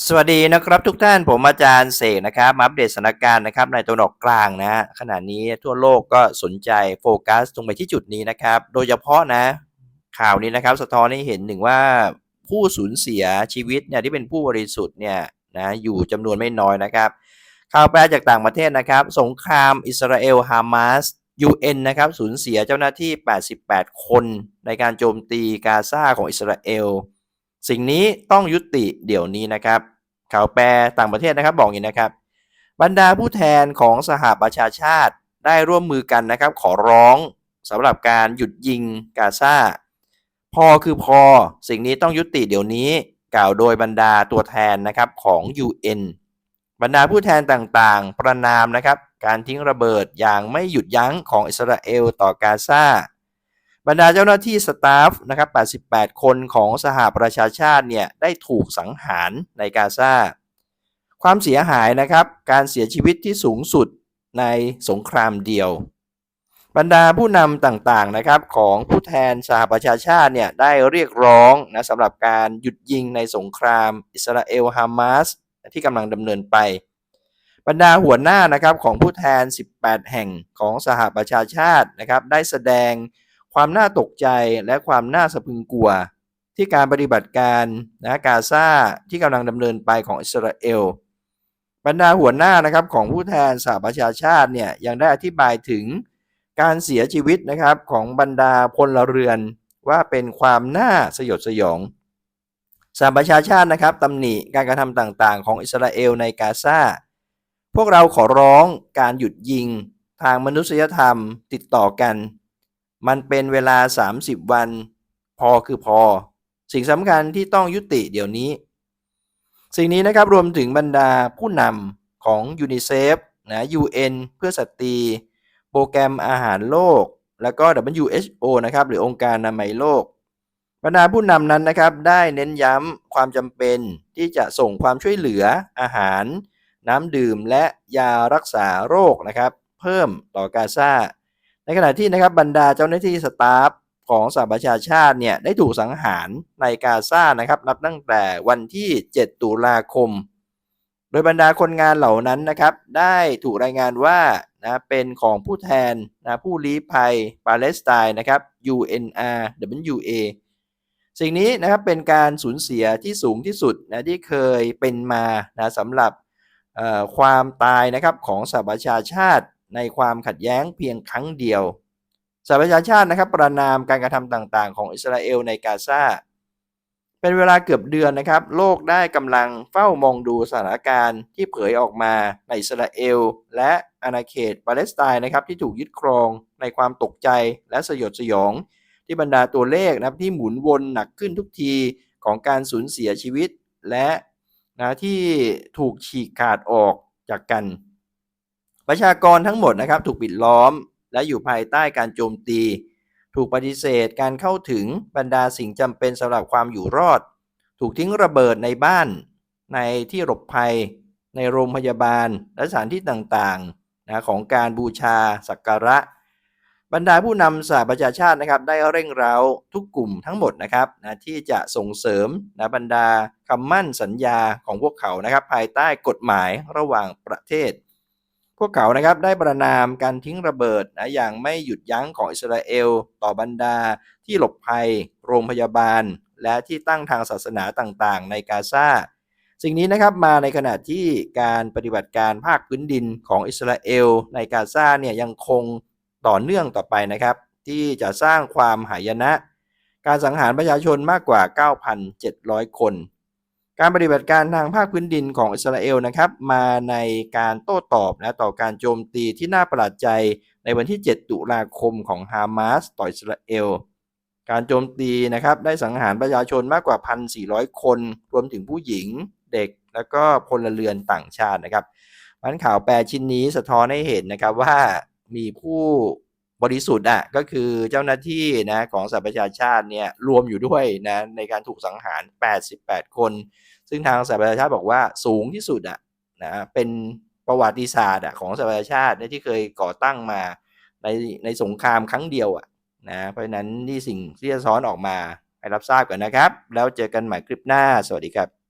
สวัสดีนะครับทุกท่านผมอาจารย์เสกนะครับมาอัปเดตสถานการณ์นะครับในตะวันออกกลางนะขณะนี้ทั่วโลกก็สนใจโฟกัสตรงไปที่จุดนี้นะครับ โดยเฉพาะนะข่าวนี้นะครับสะท้อนให้เห็นถึงว่าผู้สูญเสียชีวิตเนี่ยที่เป็นผู้บริสุทธิ์เนี่ยนะอยู่จำนวนไม่น้อยนะครับ ข่าวแปลจากต่างประเทศนะครับ สงครามอิสราเอลฮามาส UN นะครับสูญเสียเจ้าหน้าที่ 88 คนในการโจมตีกาซาของอิสราเอล สิ่งนี้ต้องยุติเดี๋ยวนี้นะครับ ข่าวแปลต่างประเทศนะครับบอกอย่างนี้นะครับ บรรดาผู้แทนของสหประชาชาติได้ร่วมมือกันนะครับ ขอร้องสำหรับการหยุดยิงกาซาพอคือพอสิ่งนี้ต้องยุติเดี๋ยวนี้กล่าวโดยบรรดาตัวแทนนะครับของ UN บรรดาผู้แทนต่างๆ ประนามนะครับ การทิ้งระเบิดอย่างไม่หยุดยั้งของอิสราเอลต่อกาซา บรรดาเจ้าหน้าที่สตาฟนะครับ 88 คนของสหประชาชาติเนี่ยได้ถูกสังหารในกาซา ความเสียหายนะครับ การเสียชีวิตที่สูงสุดในสงครามเดียว บรรดาผู้นำต่างๆนะครับของผู้แทนสหประชาชาติเนี่ยได้เรียกร้องนะสำหรับการหยุดยิงในสงครามอิสราเอลฮามาสที่กำลังดำเนินไป บรรดาหัวหน้านะครับของผู้แทน 18 แห่งของสหประชาชาตินะครับได้แสดง ความน่าตกใจและความน่าสะพึงกลัว ที่การปฏิบัติการนะกาซาที่กำลังดำเนินไปของอิสราเอล บรรดาหัวหน้านะครับของผู้แทนสหประชาชาติเนี่ยยังได้อธิบายถึงการเสียชีวิตนะครับของบรรดาพลเรือนว่าเป็นความน่าสยดสยองสหประชาชาตินะครับตำหนิการกระทำต่างๆ ของอิสราเอลในกาซาพวกเราขอร้องการหยุดยิงทางมนุษยธรรมติดต่อกัน มันเป็นเวลา 30 วัน พอคือพอ สิ่งสำคัญที่ต้องยุติเดี๋ยวนี้ สิ่งนี้นะครับรวมถึงบรรดาผู้นำของยูนิเซฟนะ UN เพื่อสตรีโปรแกรมอาหารโลก แล้วก็ WHO นะครับ หรือองค์การอนามัยโลก บรรดาผู้นำนั้นนะครับ ได้เน้นย้ำความจำเป็นที่จะส่งความช่วยเหลืออาหาร น้ำดื่มและยารักษาโรคนะครับ เพิ่มต่อกาซา ในขณะที่นะครับบรรดาเจ้าหน้าที่สตาฟของสหประชาชาติเนี่ยได้ถูกสังหารในกาซานะครับนับตั้งแต่วันที่ 7 ตุลาคม โดยบรรดาคนงานเหล่านั้นนะครับได้ถูกรายงานว่านะเป็นของผู้แทนนะผู้ลี้ภัยปาเลสไตน์นะครับ UNRWA สิ่งนี้นะครับเป็นการสูญเสียที่สูงที่สุดนะที่เคยเป็นมานะสำหรับความตายนะครับของสหประชาชาติ ในความขัดแย้งเพียงครั้งเดียวสหประชาชาตินะครับประนามการกระทำต่างๆ ของอิสราเอลในกาซาเป็นเวลาเกือบเดือนนะครับ โลกได้กำลังเฝ้ามองดูสถานการณ์ที่เผยออกมาในอิสราเอล และอาณาเขตปาเลสไตน์นะครับที่ถูกยึดครองในความตกใจและสยดสยอง ที่บรรดาตัวเลขนะครับที่หมุนวนหนักขึ้นทุกทีของการสูญเสียชีวิตและนะที่ถูกฉีกขาดออกจากกัน ประชากรทั้งหมดนะครับถูกปิดล้อมและอยู่ภายใต้การโจมตี ถูกปฏิเสธการเข้าถึงบรรดาสิ่งจำเป็นสำหรับความอยู่รอด ถูกทิ้งระเบิดในบ้านในที่หลบภัย ในโรงพยาบาล และสถานที่ต่างๆนะของการบูชาสักการะ บรรดาผู้นำสหประชาชาตินะครับได้เร่งเร้าทุกกลุ่มทั้งหมดนะครับนะที่จะส่งเสริมนะบรรดาคำมั่นสัญญาของพวกเขานะครับภายใต้กฎหมายระหว่างประเทศ วกเขานะครับได้ประนามการทิ้งระเบิดนะอย่างไม่หยุดยั้งของอิสราเอล ต่อบรรดา ที่หลบภัย โรงพยาบาล และที่ตั้งทางศาสนาต่างๆ ในกาซาสิ่งนี้นะครับมาในขณะที่การปฏิบัติการภาคพื้นดินของอิสราเอล ในกาซาเนี่ยยังคงต่อเนื่องต่อไปนะครับ ที่จะสร้างความหายนะ การสังหารประชาชนมากกว่า 9,700 คน การปฏิบัติการทางภาคพื้นดินของอิสราเอลนะครับ มาในการโต้ตอบนะต่อการโจมตีที่น่าประหลาดใจในวันที่ 7 ตุลาคมของฮามาสต่ออิสราเอล การโจมตีนะครับได้สังหารประชาชนมากกว่า 1,400 คน รวมถึงผู้หญิงเด็กแล้วก็พลเรือนต่างชาตินะครับมันข่าวแปลชิ้นนี้สะท้อนให้เห็นนะครับว่ามีผู้ บริสุทธิ์อะก็คือเจ้าหน้าที่นะของสหประชาชาติเนี่ยรวมอยู่ด้วยนะในการถูกสังหาร 88 คน ซึ่งทางสหประชาชาติบอกว่าสูงที่สุดอะนะเป็นประวัติศาสตร์อะของสหประชาชาติที่เคยก่อตั้งมาในในสงครามครั้งเดียวอะนะเพราะฉะนั้นนี่สิ่งที่จะซ้อนออกมาให้รับทราบกันนะครับ แล้วเจอกันใหม่คลิปหน้าสวัสดีครับ